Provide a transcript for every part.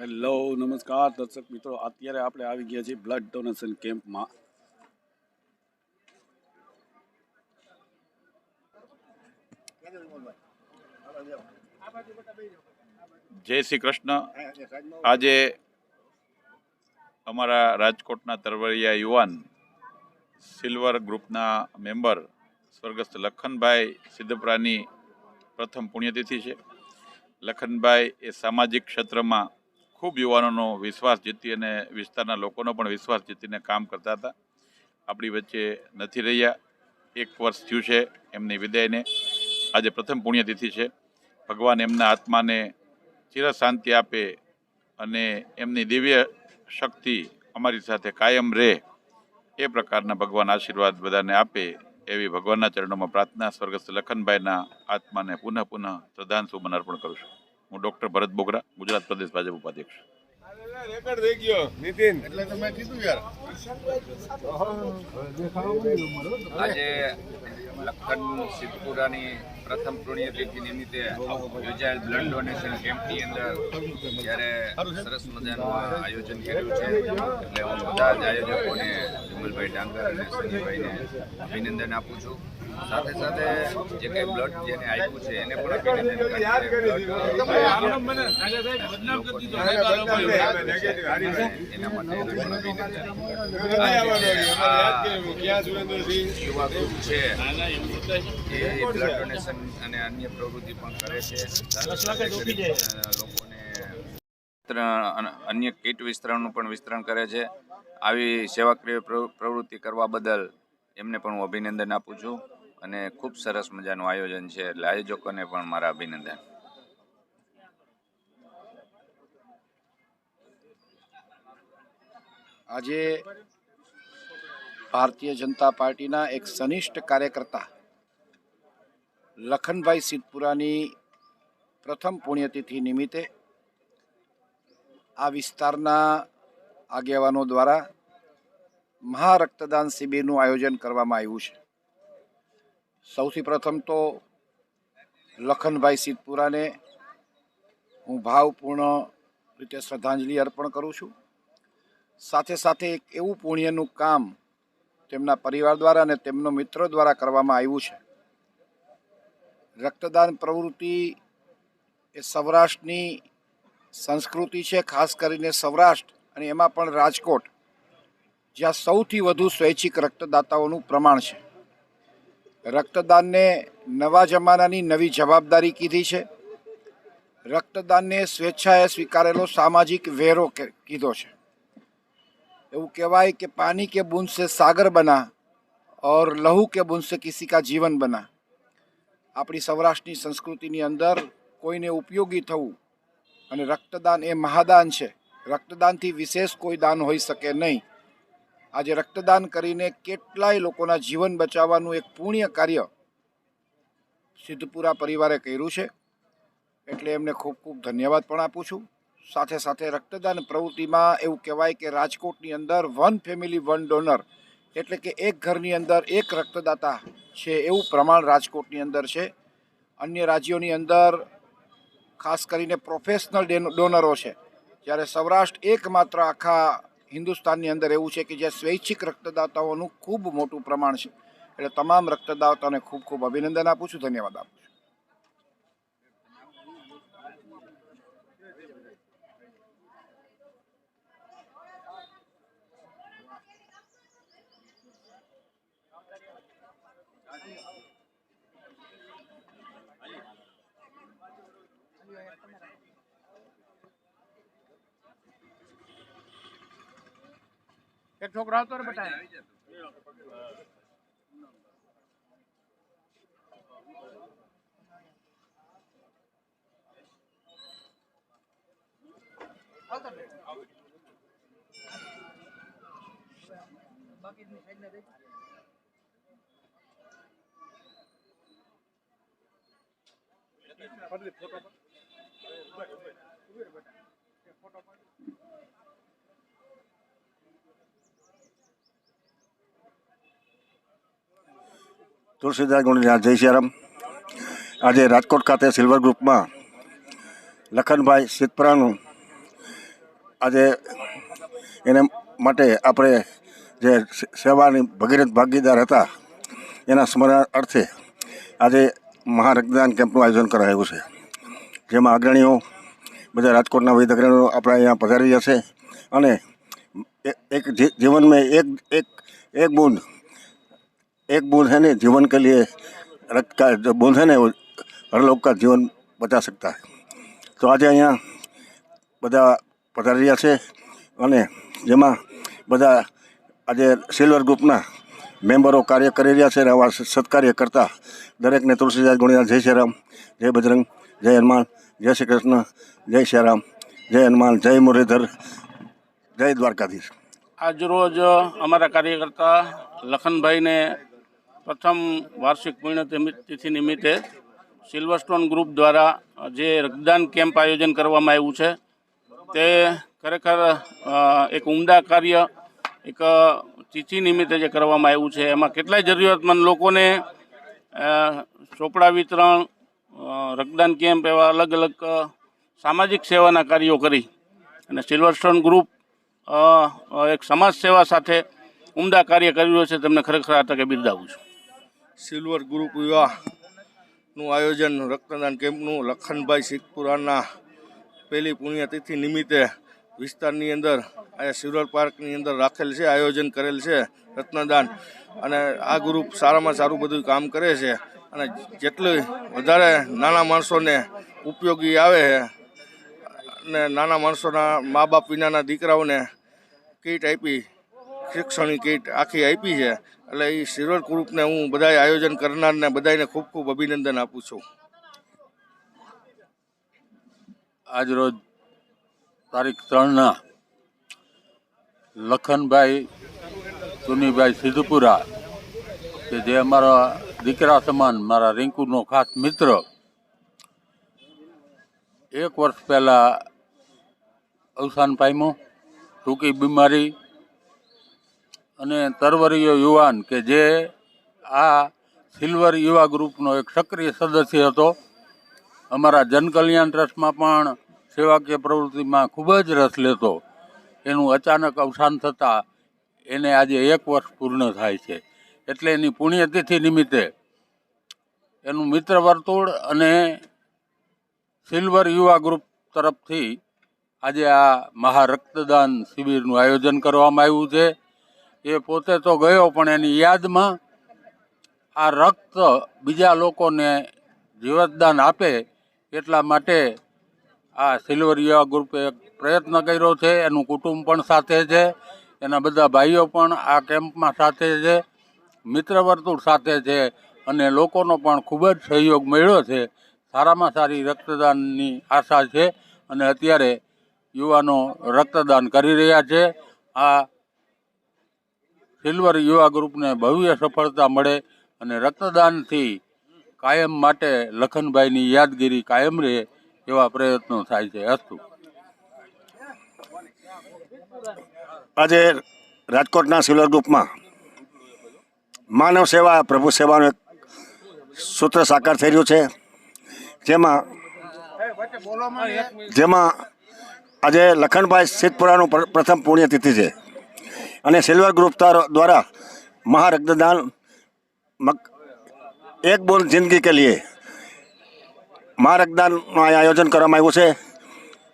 Hello નમસ્કાર. દર્શક મિત્રો અત્યારે આપણે આવી ગયા છીએ બ્લડ ડોનેશન કેમ્પમાં. જય શ્રી કૃષ્ણ. આજે અમારા રાજકોટના તરવરિયા યુવાન સિલ્વર ગ્રુપના મેમ્બર સ્વર્ગસ્થ લખનભાઈ સિદ્ધપરાની પ્રથમ પુણ્યતિથિ છે. લખનભાઈ એ સામાજિક ક્ષેત્રમાં ખૂબ યુવાનોનો વિશ્વાસ જીતી અને વિસ્તારના લોકોનો પણ વિશ્વાસ જીતીને કામ કરતા હતા. આપણી વચ્ચે નથી રહ્યા. એક વર્ષ થયું છે એમની વિદાયને. આજે પ્રથમ પુણ્યતિથિ છે. ભગવાન એમના આત્માને ચિર શાંતિ આપે અને એમની દિવ્ય શક્તિ અમારી સાથે કાયમ રહે એ પ્રકારના ભગવાન આશીર્વાદ બધાને આપે એવી ભગવાનના ચરણોમાં પ્રાર્થના સ્વર્ગસ્થ લખનભાઈના આત્માને પુનઃ પુનઃ શ્રદ્ધાંજલિ અર્પણ કરું છું. હું ડોક્ટર ભરત બોગરા ગુજરાત પ્રદેશ ભાજપ ઉપાધ્યક્ષ. રેકોર્ડ થઈ ગયો નીતિન. આજે લખન સિદ્ધપુરાની પ્રથમ પુણ્યતિથિ નિમિત્તે યોજાયેલ બ્લડ ડોનેશન કેમ્પની અંદર જ્યારે સરસ મજાનું આયોજન કર્યું છે. એટલે હું બધા જ આયોજકોને વિમલભાઈ ડાંગર અને સંજયભાઈને અભિનંદન આપું છું. સાથે સાથે જે કંઈ બ્લડ જેને આપ્યું છે એને પણ અભિનંદન એના માટે યુવા ગ્રુપ છે. એ બ્લડ ડોનેશન અને અન્ય પ્રવૃત્તિ પણ કરે છે. લોકોને અન્ય કીટ વિસ્તરણનું પણ વિસ્તરણ કરે છે. આવી સેવાક્રિય પ્રવૃ- પ્રવૃત્તિ કરવા બદલ એમને પણ હું અભિનંદન આપું છું અને ખૂબ સરસ મજાનું આયોજન છે એટલે આયોજકોને પણ મારા અભિનંદન. આજે ભારતીય જનતા પાર્ટીના એક સનિષ્ઠ કાર્યકર્તા લખનભાઈ સિદ્ધપુરાની પ્રથમ પુણ્યતિથિ નિમિત્તે આ વિસ્તારના આગેવાનો દ્વારા મહા રક્તદાન શિબિરનું આયોજન કરવામાં આવ્યું છે. સૌથી પ્રથમ તો લખનભાઈ સિદ્ધપુરાને હું ભાવપૂર્ણ રીતે શ્રદ્ધાંજલિ અર્પણ કરું છું. સાથે સાથે એક એવું પુણ્યનું કામ તેમના પરિવાર દ્વારા અને તેમનો મિત્ર દ્વારા કરવામાં આવ્યું છે. રક્તદાન પ્રવૃત્તિ એ સૌરાષ્ટ્રની સંસ્કૃતિ છે, ખાસ કરીને સૌરાષ્ટ્ર અને એમાં પણ રાજકોટ જ્યાં સૌથી વધુ સ્વૈચ્છિક રક્તદાતાઓનું પ્રમાણ છે. રક્તદાનને નવા જમાનાની નવી જવાબદારી કીધી છે. રક્તદાનને સ્વેચ્છાએ સ્વીકારેલો સામાજિક વેરો કીધો છે. એવું કહેવાય કે પાણી કે બુંદ સે સાગર બના ઓર લહુ કે બુંદ સે કિસી કા જીવન બના. આપણી સૌરાષ્ટ્રની સંસ્કૃતિની અંદર કોઈને ઉપયોગી થવું અને રક્તદાન એ મહાદાન છે. રક્તદાનથી વિશેષ કોઈ દાન હોઈ શકે નહીં. આજે રક્તદાન કરીને કેટલાય લોકોના જીવન બચાવવાનું એક પુણ્ય કાર્ય સિદ્ધપુરા પરિવારે કર્યું છે. એટલે એમને ખૂબ ખૂબ ધન્યવાદ પણ આપું છું. સાથે સાથે રક્તદાન પ્રવૃત્તિમાં એવું કહેવાય કે રાજકોટની અંદર વન ફેમિલી, વન ડોનર એટલે કે એક ઘરની અંદર એક રક્તદાતા છે એવું પ્રમાણ રાજકોટની અંદર છે. અન્ય રાજ્યોની અંદર ખાસ કરીને પ્રોફેશનલ ડોનરો છે. જ્યારે સૌરાષ્ટ્ર એકમાત્ર આખા હિન્દુસ્તાનની અંદર એવું છે કે જ્યાં સ્વૈચ્છિક રક્તદાતાઓનું ખૂબ મોટું પ્રમાણ છે. એટલે તમામ રક્તદાતાઓને ખૂબ ખૂબ અભિનંદન આપું છું, ધન્યવાદ આપું છું. એક છોકરો આવતો રે બેટા તુલસીદાસ ગુણ્યા જય શ્રીરામ આજે રાજકોટ ખાતે સિલ્વર ગ્રુપમાં લખનભાઈ રીતે આજે એને માટે આપણે જે સેવાની ભગીરથ ભાગીદાર હતા, એના સ્મરણ અર્થે આજે મહારક્તદાન કેમ્પનું આયોજન કરાયું છે. જેમાં અગ્રણીઓ, બધા રાજકોટના વિવિધ અગ્રણીઓ આપણા અહીંયા પધારી જશે અને એક જીવનમાં એક એક એક બूंद एक बूंद है ना जीवन के लिए रक्त का जो बूंद है ना वो हर लोग का जीवन बचा सकता है તો આજે અહીંયા બધા પધારી રહ્યા છે અને જેમાં બધા આજે સિલ્વર ગ્રુપના મેમ્બરો કાર્ય કરી રહ્યા છે અને આવા સત્કાર્ય કરતા દરેકને તુલસીદાસ ગુણિયા જય શ્રી રામ જય બજરંગ જય હનુમાન જય શ્રી કૃષ્ણ જય શ્રી રામ જય હનુમાન જય મુરલીધર જય દ્વારકાધીશ આજરોજ અમારા કાર્યકર્તા લખનભાઈને પ્રથમ વાર્ષિક પુણ્યતિથિ નિમિત્તે સિલ્વરસ્ટોન ગ્રુપ દ્વારા જે રક્તદાન કેમ્પ આયોજન કરવામાં આવ્યું છે, તે ખરેખર એક ઉમદા કાર્ય, એક તિથિ નિમિત્તે જે કરવામાં આવ્યું છે. એમાં કેટલાય જરૂરિયાતમંદ લોકોને ચોપડા વિતરણ રક્તદાન કેમ્પ એવા અલગ અલગ સામાજિક સેવાના કાર્યો કરી અને સિલ્વરસ્ટોન ગ્રુપ એક સમાજ સેવા સાથે ઉમદા કાર્ય કરી રહ્યો છે. તેમને ખરેખર આ તકે બિરદાવું છું. સિલ્વર ગ્રુપ વિવાહનું આયોજન રક્તદાન કેમ્પનું લખનભાઈ સિદ્ધપુરાના પહેલી પુણ્યતિથિ નિમિત્તે વિસ્તારની અંદર અહીંયા સિલ્વર પાર્કની અંદર રાખેલ છે, આયોજન કરેલ છે રત્નદાન. અને આ ગ્રુપ સારામાં સારું બધું કામ કરે છે અને જેટલું વધારે નાના માણસોને ઉપયોગી આવે છે અને નાના માણસોના મા બાપ વિનાના દીકરાઓને કીટ આપી શિક્ષણની કીટ આખી આપી છે એટલે એ શિરોળ ગ્રુપને હું બધાય આયોજન કરનારને બધાને ખૂબ ખૂબ અભિનંદન આપું છું. આજરોજ તારીખ ત્રણના લખનભાઈ ચુનીભાઈ સિદ્ધપુરા, કે જે અમારા દીકરા સમાન, મારા રિંકુનો ખાસ મિત્ર, એક વર્ષ પહેલાં અવસાન પામ્યું, ટૂંકી બીમારી અને તરવરીયો યુવાન કે જે આ સિલ્વર યુવા ગ્રુપનો એક સક્રિય સદસ્ય હતો. અમારા જનકલ્યાણ ટ્રસ્ટમાં પણ સેવાકીય પ્રવૃત્તિમાં ખૂબ જ રસ લેતો. એનું અચાનક અવસાન થતાં એને આજે એક વર્ષ પૂર્ણ થાય છે. એટલે એની પુણ્યતિથિ નિમિત્તે એનું મિત્ર વર્તુળ અને સિલ્વર યુવા ગ્રુપ તરફથી આજે આ મહા રક્તદાન શિબિરનું આયોજન કરવામાં આવ્યું છે. એ પોતે તો ગયો, પણ એની યાદમાં આ રક્ત બીજા લોકોને જીવતદાન આપે એટલા માટે આ સિલ્વર યુવા ગ્રુપે પ્રયત્ન કર્યો છે. એનું કુટુંબ પણ સાથે છે. એના બધા ભાઈઓ પણ આ કેમ્પમાં સાથે છે. મિત્ર વર્તુળ સાથે છે. અને લોકોનો પણ ખૂબ જ સહયોગ મળ્યો છે. સારામાં સારી રક્તદાનની આશા છે. અને અત્યારે યુવાનો રક્તદાન કરી રહ્યા છે. આ સિલ્વર યુવા ગ્રુપને ભવ્ય સફળતા મળે અને રક્તદાનથી કાયમ માટે લખનભાઈની યાદગીરી કાયમ રહે એવા પ્રયત્નો થાય છે અસ્તુ. આજે રાજકોટના સિલ્વર ગ્રુપમાં માનવ સેવા, પ્રભુ સેવાનું એક સૂત્ર સાકાર થઈ રહ્યું છે. જેમાં જેમાં આજે લખનભાઈ સિદ્ધપુરાનું પ્ર- પ્રથમ પુણ્યતિથિ છે. અને સિલ્વર ગ્રુપ દ્વારા મહારક્તદાન એક બોલ જિંદગી કે લીએ મહારક્તદાનનું આયોજન કરવામાં આવ્યું છે.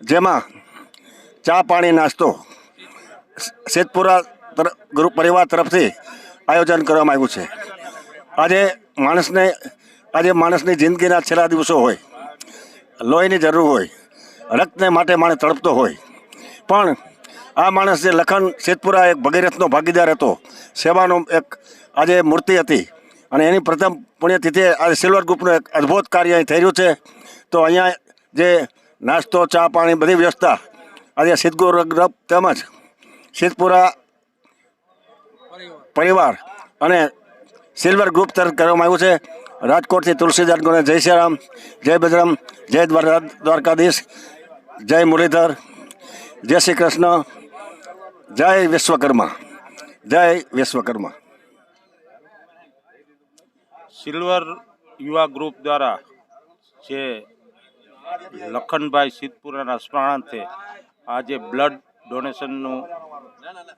જેમાં ચા પાણી નાસ્તો શેતપુરા તર- ગ્રુપ પરિવાર તરફથી આયોજન કરવામાં આવ્યું છે. આજે માણસને આજે માણસની જિંદગીના છેલ્લા દિવસો હોય, લોહીની જરૂર હોય, રક્તને માટે માણસ તડપતો હોય, પણ આ માણસ જે લખન સેતપુરા એક ભગીરથનો ભાગીદાર હતો, સેવાનો એક આજે મૂર્તિ હતી. અને એની પ્રથમ પુણ્યતિથિએ આજે સિલ્વર ગ્રુપનું એક અદ્ભુત કાર્ય અહીં થઈ રહ્યું છે. તો અહીંયા જે નાસ્તો, ચા, પાણી બધી વ્યવસ્થા આજે સિદ્ધગુર ગ્રુપ તેમજ સિદ્ધપુરા પરિવાર અને સિલ્વર ગ્રુપ તરફ કરવામાં આવ્યું છે. રાજકોટથી તુલસીદાસ ગોને જય શ્રીરામ, જય બજરંગ, જય દ્વાર દ્વારકાધીશ, જય મુરલીધર, જય શ્રી કૃષ્ણ. જય વિશ્વકર્મા. જય વિશ્વકર્મા. સિલ્વર યુવા ગ્રુપ દ્વારા જે લખનભાઈ સિદ્ધપુરાના સ્મરણાર્થે આજે બ્લડ ડોનેશનનું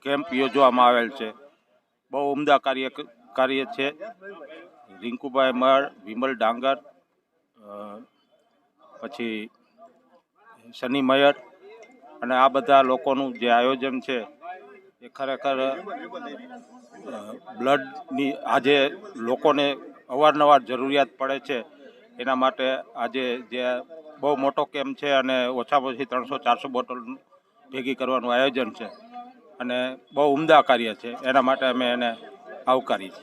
કેમ્પ યોજવામાં આવેલ છે. બહુ ઉમદા કાર્ય કાર્ય છે. રિંકુભાઈ મળ, વિમલ ડાંગર પછી શનિ મયર અને આ બધા લોકોનું જે આયોજન છે એ ખરેખર બ્લડની આજે લોકોને અવારનવાર જરૂરિયાત પડે છે. એના માટે આજે જે બહુ મોટો કેમ્પ છે અને ઓછામાં ઓછી ત્રણસો, ચારસો બોટલ ભેગી કરવાનું આયોજન છે. અને બહુ ઉમદા કાર્ય છે. એના માટે અમે એને આવકારી છે